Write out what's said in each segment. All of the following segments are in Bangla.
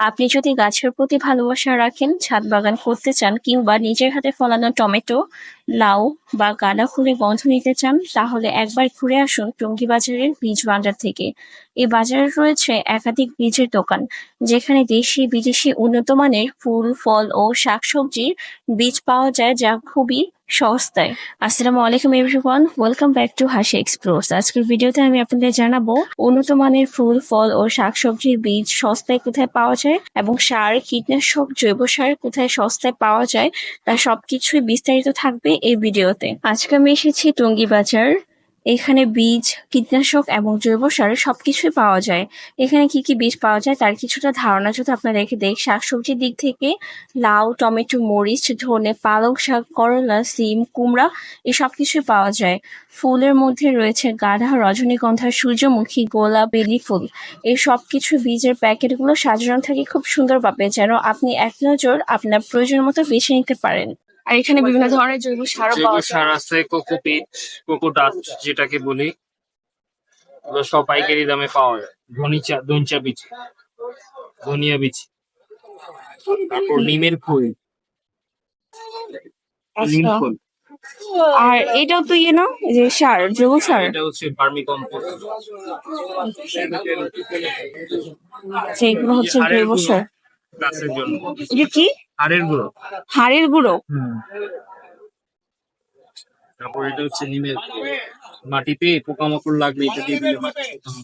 আপনি যদি গাছের প্রতি ভালোবাসা রাখেন, ছাদ বাগান করতে চান কিংবা নিজের হাতে ফলানো টমেটো লাউ বা গাঁদা ফুলের গন্ধ নিতে চান, তাহলে একবার ঘুরে আসুন টঙ্গী বাজারের বীজ ভান্ডার থেকে। এই বাজারে রয়েছে একাধিক বীজের দোকান, যেখানে দেশি বিদেশি উন্নত মানের ফুল, ফল ও শাকসবজির বীজ পাওয়া যায়, যা খুবই সস্তায়। আসসালামু আলাইকুম everyone welcome back to Hasi explores আজকের ভিডিওতে আমি আপনাদের জানাব, উন্নত মানের ফুল, ফল ও শাকসবজির বীজ সস্তায় কোথায় পাওয়া যায় এবং সার, কীটনাশক, জৈব সার কোথায় সস্তায় পাওয়া যায়, তা সবকিছুই বিস্তারিত থাকবে এই ভিডিওতে। আজকে আমি এসেছি টঙ্গী বাজার। এখানে বীজ, কীটনাশক এবং জৈব সার সবকিছুই পাওয়া যায়। এখানে কি কি বীজ পাওয়া যায় তার কিছুটা ধারণা যদি আপনারা রেখে দেখ শাকসবজির দিক থেকে লাউ, টমেটো, মরিচ, ধনে, পালং শাক, করলা, সিম, কুমড়া, এই সব কিছুই পাওয়া যায়। ফুলের মধ্যে রয়েছে গাঁদা রজনীগন্ধা, সূর্যমুখী, গোলাপ, বেলি ফুল। এই সব কিছু বীজের প্যাকেটগুলো সাজানো থাকে খুব সুন্দরভাবে, যেন আপনি এক নজর আপনার প্রয়োজন মতো বেছে নিতে পারেন। আর এখানে বিভিন্ন ধরনের জৈব সারও জৈব সার যায়। আছে কোকোপিট কোকোডাট যেটাকে বলি। ওগুলো সব পাইকারি দামে পাওয়া যায়। ধনিচা ধনচা বীজ ধনিয়া বীজ। তারপর নিমের ফুল। নিম আচ্ছা। ফুল। আর এটাও তো ইয়ে না? যে সার জৈব সার? এটা হচ্ছে ভার্মি কম্পোস্ট আচ্ছা, এগুলো হচ্ছে জৈব সার। গাছের জন্য। এটা কি? হাড়ের গুঁড়ো? হাড়ের গুঁড়ো? তারপর এটা হচ্ছে নিমের মাটিতে পোকামাকড় লাগলে এটা দিয়ে দিলে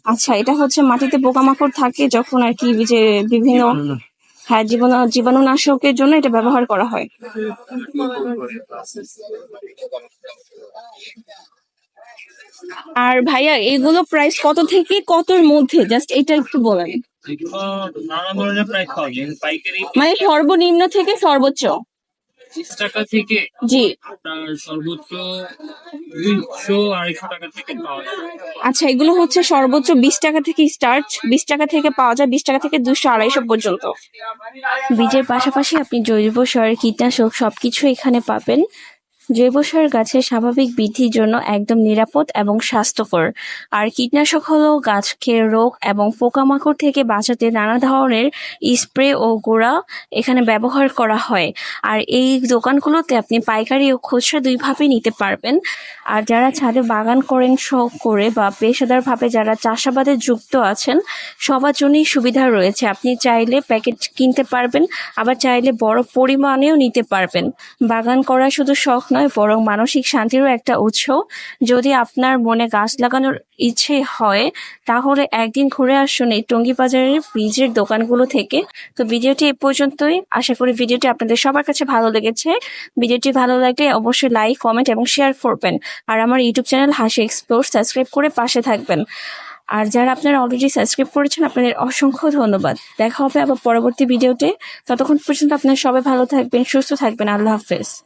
আচ্ছা এটা হচ্ছে মাটিতে পোকামাকড় থাকে যখন আর কি যে বিভিন্ন হ্যাঁ জীবাণু জীবাণুনাশকের জন্য এটা ব্যবহার করা হয়। আর ভাইয়া এগুলো প্রাইস কত থেকে কতর মধ্যে? জাস্ট এটা একটু বলেন। নানা ধরনের প্রাইস পাওয়া যায় পাইকারি মানে সর্বনিম্ন থেকে সর্বোচ্চ। টাকা থেকে? জি। আপনার সর্বোচ্চ দুইশো আড়াইশো টাকা থেকে পাওয়া যায়। আচ্ছা এগুলো হচ্ছে সর্বোচ্চ বিশ টাকা থেকে স্টার্ট বিশ টাকা থেকে পাওয়া যায় বিশ টাকা থেকে দুশো আড়াইশো পর্যন্ত। বীজের পাশাপাশি আপনি জৈব সার কীটনাশক সবকিছু এখানে পাবেন। জৈব সার গাছের স্বাভাবিক বৃদ্ধির জন্য একদম নিরাপদ এবং স্বাস্থ্যকর। আর কীটনাশক হলো গাছকে রোগ এবং পোকামাকড় থেকে বাঁচাতে নানা ধরনের স্প্রে ও গোড়া এখানে ব্যবহার করা হয়। আর এই দোকানগুলোতে আপনি পাইকারি ও খুচরা দুইভাবেই নিতে পারবেন। আর যারা ছাদে বাগান করেন শখ করে বা পেশাদারভাবে যারা চাষাবাদে যুক্ত আছেন, সবার জন্যই সুবিধা রয়েছে। আপনি চাইলে প্যাকেট কিনতে পারবেন, আবার চাইলে বড় পরিমাণেও নিতে পারবেন। বাগান করা শুধু শখ নয়, বরং মানসিক শান্তিরও একটা উৎস। যদি আপনার মনে গাছ লাগানোর ইচ্ছে হয়, তাহলে একদিন ঘুরে আসুন এই টঙ্গী বাজারের বীজের দোকানগুলো থেকে। তো ভিডিওটি এ পর্যন্তই। আশা করি ভিডিওটি আপনাদের সবার কাছে ভালো লেগেছে। ভিডিওটি ভালো লাগলে অবশ্যই লাইক, কমেন্ট এবং শেয়ার করবেন। আর আমার YouTube channel Hasi explore subscribe করে পাশে থাকবেন। আর যারা আপনারা অলরেডি সাবস্ক্রাইব করেছেন, আপনাদের অসংখ্য ধন্যবাদ। দেখা হবে আবার পরবর্তী ভিডিওতে। ততক্ষণ পর্যন্ত আপনারা সবাই ভালো থাকবেন, সুস্থ থাকবেন। আল্লাহ হাফেজ।